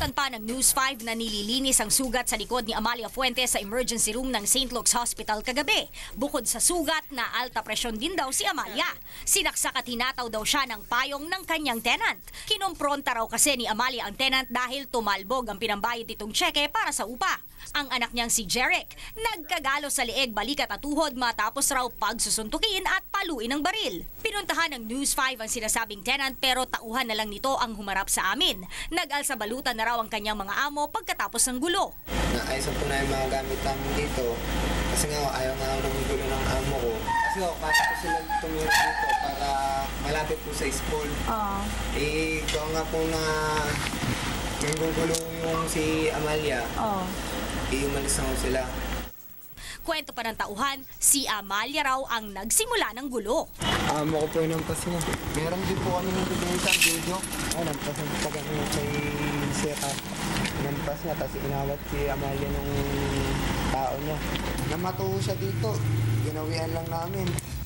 Napulutan pa ng News 5 na nililinis ang sugat sa likod ni Amalia Fuentes sa emergency room ng St. Luke's Hospital kagabi. Bukod sa sugat, na alta presyon din daw si Amalia. Sinaksak at hinataw daw siya ng payong ng kanyang tenant. Kinumpronta raw kasi ni Amalia ang tenant dahil tumalbog ang pinambayad nitong tseke para sa upa. Ang anak niyang si Jeric, nagkagalo sa lieg balikat at tuhod matapos raw pagsusuntukin at paluin ng baril. Pinuntahan ng News 5 ang sinasabing tenant pero tauhan na lang nito ang humarap sa amin. Nag-alsa balutan na raw ang kanyang mga amo pagkatapos ng gulo. Naayos po na yung mga gamit namin dito. Kasi nga ayaw nga ako ng gulo ng amo ko. Kasi ako, kaya ko sila tumira dito para malapit po sa school. Eh, kung nga po na nanggugulo yung si Amalia, Oh. eh, umalis na ko sila. Kwento pa ng tauhan, si Amalia raw ang nagsimula ng gulo. Amo ko po yung nampas niya. Meron din po kami ng bibigyan video. Oh, nampas ng pag ano kay Seta. Nampas niya, tapos inawat si Amalia ng tao niya. Namato siya dito. Ginawian lang namin.